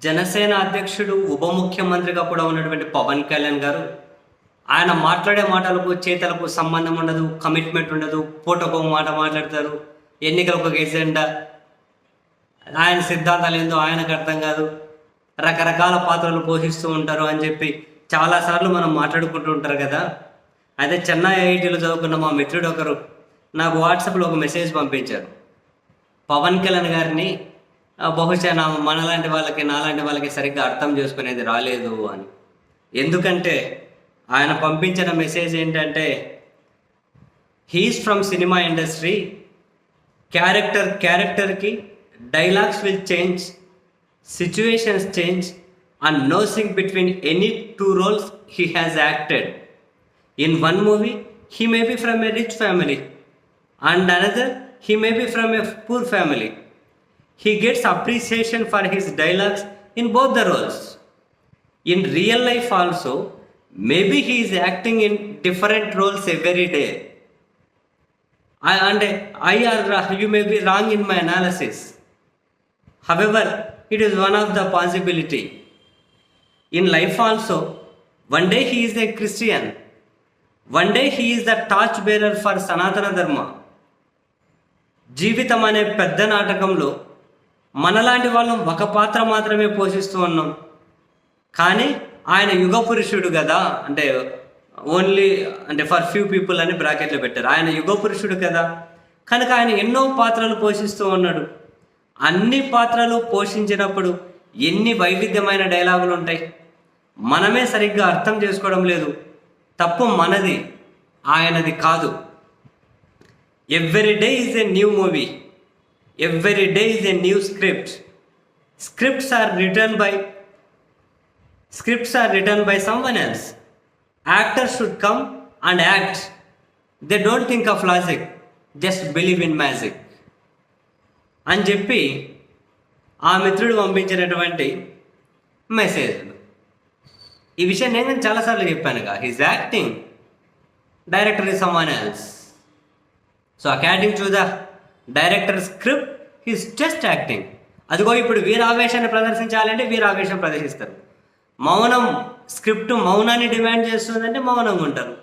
జనసేన అధ్యక్షుడు ఉప ముఖ్యమంత్రిగా కూడా ఉన్నటువంటి పవన్ కళ్యాణ్ గారు ఆయన మాట్లాడే మాటలకు చేతలకు సంబంధం ఉండదు కమిట్మెంట్ ఉండదు పూటకు మాట మాట్లాడతారు ఎన్నికలకు ఒక ఎజెండా ఆయన సిద్ధాంతాలు ఏందో ఆయనకు అర్థం కాదు. రకరకాల పాత్రలు పోషిస్తూ ఉంటారు అని చెప్పి చాలాసార్లు మనం మాట్లాడుకుంటూ ఉంటారు కదా. అయితే చెన్నై ఐఐటీలో చదువుకున్న మా మిత్రుడు ఒకరు నాకు వాట్సాప్లో ఒక మెసేజ్ పంపించారు. పవన్ కళ్యాణ్ గారిని బహుశా నా మనలాంటి వాళ్ళకి నాలాంటి వాళ్ళకి సరిగ్గా అర్థం చేసుకునేది రాలేదు అని. ఎందుకంటే ఆయన పంపించిన మెసేజ్ ఏంటంటే he's from cinema industry character క్యారెక్టర్కి dialogues will change situations change and no sync between any two roles he has acted in one movie he may be from a rich family and another he may be from a poor family he gets appreciation for his dialogues in both the roles. In real life, also, maybe he is acting in different roles every day. I, and I or you may be wrong in my analysis. However, it is one of the possibility. In life also, one day he is a Christian, one day he is the torch bearer for Sanatana Dharma. జీవితం అనే పెద్ద నాటకంలో మనలాంటి వాళ్ళం ఒక పాత్ర మాత్రమే పోషిస్తూ ఉన్నాం. కానీ ఆయన యుగ పురుషుడు కదా అంటే ఓన్లీ అంటే ఫర్ ఫ్యూ పీపుల్ అని బ్రాకెట్లో పెట్టారు. ఆయన యుగ పురుషుడు కదా. కనుక ఆయన ఎన్నో పాత్రలు పోషిస్తూ ఉన్నాడు. అన్ని పాత్రలు పోషించినప్పుడు ఎన్ని వైవిధ్యమైన డైలాగులు ఉంటాయి. మనమే సరిగ్గా అర్థం చేసుకోవడం లేదు. తప్పు మనది ఆయనది కాదు. Every day is a new movie every day is a new script scripts are written by scripts are written by someone else actors should come and act they don't think of logic just believe in magic అని చెప్పి ఆ మిత్రుడు పంపించినటువంటి message ఈ విషయం నేను చాలాసార్లు చెప్పానుగా. His acting director is someone else so according to the director script he's just acting అదిగో ఇప్పుడు వీరావేశాన్ని ప్రదర్శించాలంటే వీరావేశం ప్రదర్శిస్తారు. మౌనం స్క్రిప్ట్ మౌనాన్ని డిమాండ్ చేస్తుందంటే మౌనంగా ఉంటారు.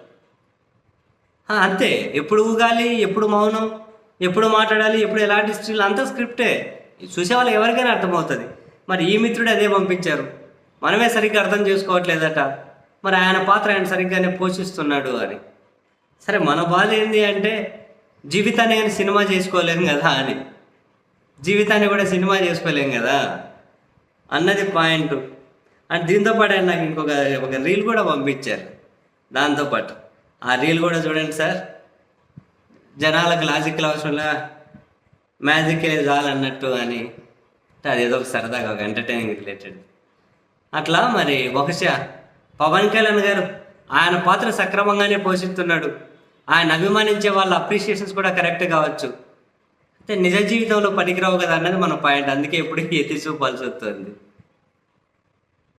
అంతే. ఎప్పుడు ఊగాలి ఎప్పుడు మౌనం ఎప్పుడు మాట్లాడాలి ఎప్పుడు ఎలాంటి స్టిల్ అంతా స్క్రిప్టే. చూసేవాళ్ళు ఎవరికైనా అర్థమవుతుంది. మరి ఈ మిత్రుడు అదే పంపించారు. మనమే సరిగ్గా అర్థం చేసుకోవట్లేదట. మరి ఆయన పాత్ర ఆయన సరిగ్గానే పోషిస్తున్నాడు అని. సరే మన బాధ ఏంది అంటే జీవితాన్ని కానీ సినిమా చేసుకోలేం కదా అని. జీవితాన్ని కూడా సినిమా చేసుకోలేం కదా? అన్నది పాయింట్. అండ్ దీంతో పాటు ఆయన నాకు ఇంకొక ఒక రీల్ కూడా పంపించారు. దాంతోపాటు ఆ రీల్ కూడా చూడండి సార్. జనాలకు లాజికల్ అవసరంలా మ్యాజిక్ అన్నట్టు అని. అదేదో అది ఏదో ఒక సరదాగా ఒక ఎంటర్టైనింగ్ రిలేటెడ్ అట్లా మరి బహుశా పవన్ కళ్యాణ్ గారు ఆయన పాత్ర సక్రమంగానే పోషిస్తున్నాడు. ఆయన అభిమానించే వాళ్ళ అప్రిషియేషన్స్ కూడా కరెక్ట్ కావచ్చు. అయితే నిజ జీవితంలో పనికిరావు కదా అన్నది మన పాయింట్ అందుకే ఎప్పటికీ ఎత్తి చూపాల్సి వస్తుంది.